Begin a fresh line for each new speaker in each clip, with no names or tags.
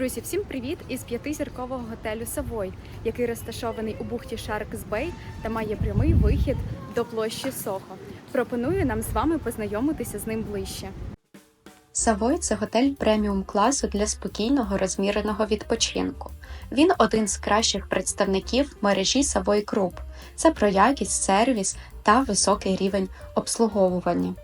Друзі, всім привіт із п'ятизіркового готелю Савой, який розташований у бухті Sharks Bay та має прямий вихід до площі Сохо. Пропоную нам з вами познайомитися з ним ближче.
Савой це готель преміум класу для спокійного розміреного відпочинку. Він один з кращих представників мережі Savoy Group. Це про якість, сервіс та високий рівень обслуговування.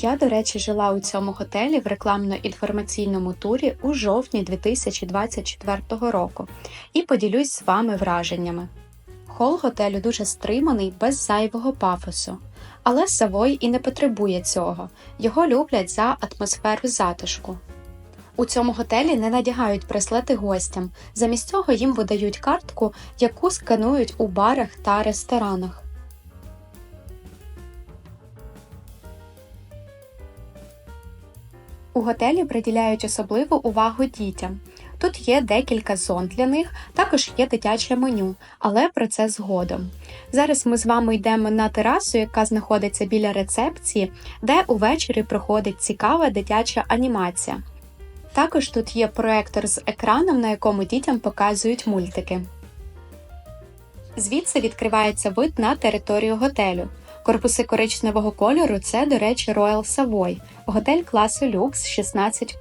Я, до речі, жила у цьому готелі в рекламно-інформаційному турі у жовтні 2024 року і поділюсь з вами враженнями. Хол готелю дуже стриманий, без зайвого пафосу. Але Савой і не потребує цього. Його люблять за атмосферу затишку. У цьому готелі не надягають браслети гостям, замість цього їм видають картку, яку сканують у барах та ресторанах. У готелі приділяють особливу увагу дітям. Тут є декілька зон для них, також є дитяче меню, але про це згодом. Зараз ми з вами йдемо на терасу, яка знаходиться біля рецепції, де увечері проходить цікава дитяча анімація. Також тут є проектор з екраном, на якому дітям показують мультики. Звідси відкривається вид на територію готелю. Корпуси коричневого кольору це, до речі, Royal Savoy, готель класу люкс 16.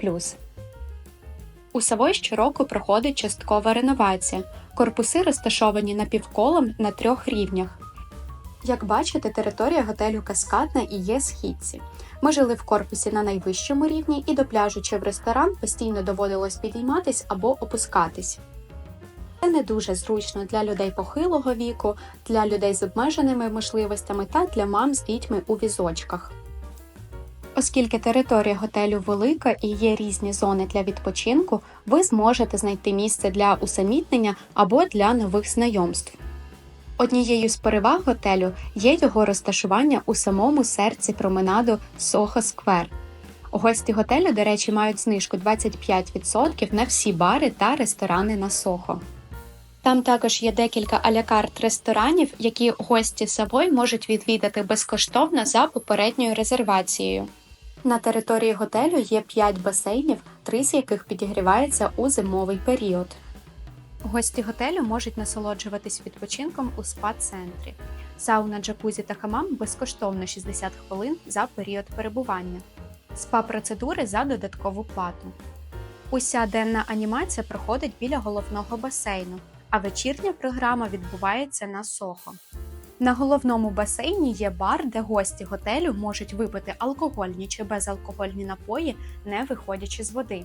У Савой щороку проходить часткова реновація. Корпуси розташовані напівколом на трьох рівнях. Як бачите, територія готелю каскадна і є східці. Ми жили в корпусі на найвищому рівні і до пляжу чи в ресторан постійно доводилось підійматись або опускатись. Це не дуже зручно для людей похилого віку, для людей з обмеженими можливостями та для мам з дітьми у візочках. Оскільки територія готелю велика і є різні зони для відпочинку, ви зможете знайти місце для усамітнення або для нових знайомств. Однією з переваг готелю є його розташування у самому серці променаду Сохо Сквер. Гості готелю, до речі, мають знижку 25% на всі бари та ресторани на Сохо. Там також є декілька алякарт ресторанів, які гості Савой можуть відвідати безкоштовно за попередньою резервацією. На території готелю є 5 басейнів, три з яких підігріваються у зимовий період. Гості готелю можуть насолоджуватись відпочинком у спа-центрі. Сауна, джакузі та хамам безкоштовно 60 хвилин за період перебування, спа-процедури за додаткову плату. Уся денна анімація проходить біля головного басейну, а вечірня програма відбувається на Сохо. На головному басейні є бар, де гості готелю можуть випити алкогольні чи безалкогольні напої, не виходячи з води.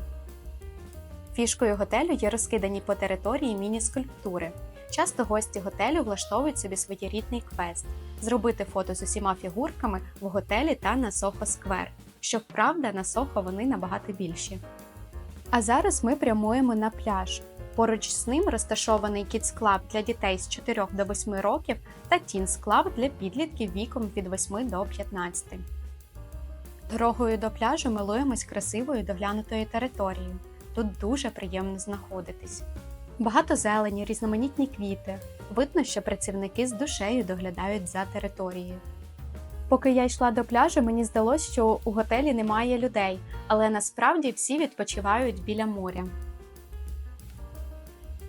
Фішкою готелю є розкидані по території міні-скульптури. Часто гості готелю влаштовують собі своєрідний квест зробити фото з усіма фігурками в готелі та на Сохо Сквер. Щоправда, на Сохо вони набагато більші. А зараз ми прямуємо на пляж. Поруч з ним розташований Kids Club для дітей з 4 до 8 років та Teens Club для підлітків віком від 8 до 15. Дорогою до пляжу милуємось красивою доглянутою територією. Тут дуже приємно знаходитись. Багато зелені, різноманітні квіти. Видно, що працівники з душею доглядають за територією. Поки я йшла до пляжу, мені здалося, що у готелі немає людей, але насправді всі відпочивають біля моря.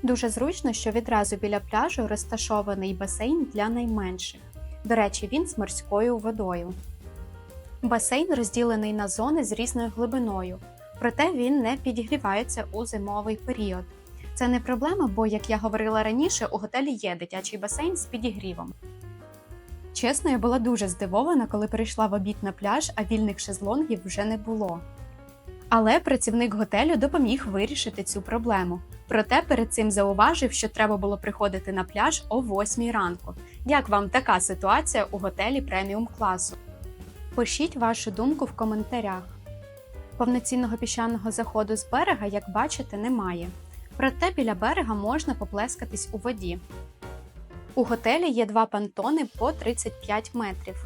Дуже зручно, що відразу біля пляжу розташований басейн для найменших. До речі, він з морською водою. Басейн розділений на зони з різною глибиною, проте він не підігрівається у зимовий період. Це не проблема, бо, як я говорила раніше, у готелі є дитячий басейн з підігрівом. Чесно, я була дуже здивована, коли прийшла в обід на пляж, а вільних шезлонгів вже не було. Але працівник готелю допоміг вирішити цю проблему. Проте перед цим зауважив, що треба було приходити на пляж о 8 ранку. Як вам така ситуація у готелі преміум класу? Пишіть вашу думку в коментарях. Повноцінного піщаного заходу з берега, як бачите, немає. Проте біля берега можна поплескатись у воді. У готелі є два пантони по 35 метрів.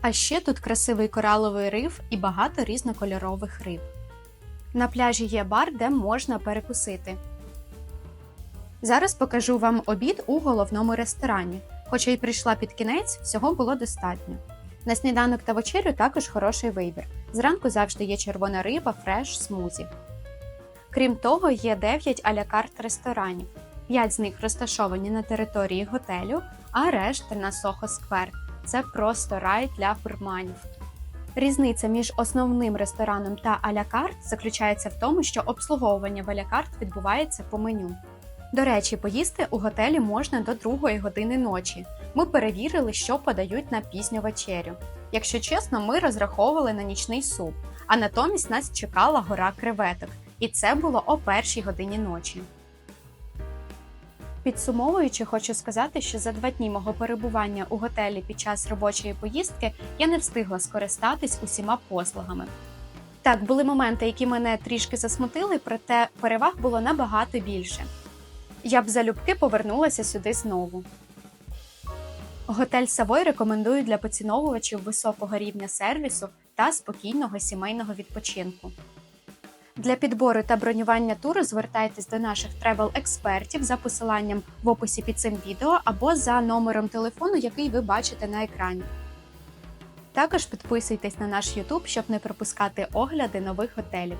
А ще тут красивий кораловий риф і багато різнокольорових риб. На пляжі є бар, де можна перекусити. Зараз покажу вам обід у головному ресторані. Хоча й прийшла під кінець, всього було достатньо. На сніданок та вечерю також хороший вибір. Зранку завжди є червона риба, фреш, смузі. Крім того, є 9 аля-карт ресторанів. 5 з них розташовані на території готелю, а решта на Сохо Сквер. Це просто рай для гурманів. Різниця між основним рестораном та аля-карт заключається в тому, що обслуговування в аля-карт відбувається по меню. До речі, поїсти у готелі можна до 2 години ночі. Ми перевірили, що подають на пізню вечерю. Якщо чесно, ми розраховували на нічний суп, а натомість нас чекала гора креветок, і це було о першій годині ночі. Підсумовуючи, хочу сказати, що за два дні мого перебування у готелі під час робочої поїздки я не встигла скористатись усіма послугами. Так, були моменти, які мене трішки засмутили, проте переваг було набагато більше. Я б залюбки повернулася сюди знову. Готель Савой рекомендую для поціновувачів високого рівня сервісу та спокійного сімейного відпочинку. Для підбору та бронювання туру звертайтесь до наших тревел-експертів за посиланням в описі під цим відео або за номером телефону, який ви бачите на екрані. Також підписуйтесь на наш YouTube, щоб не пропускати огляди нових готелів.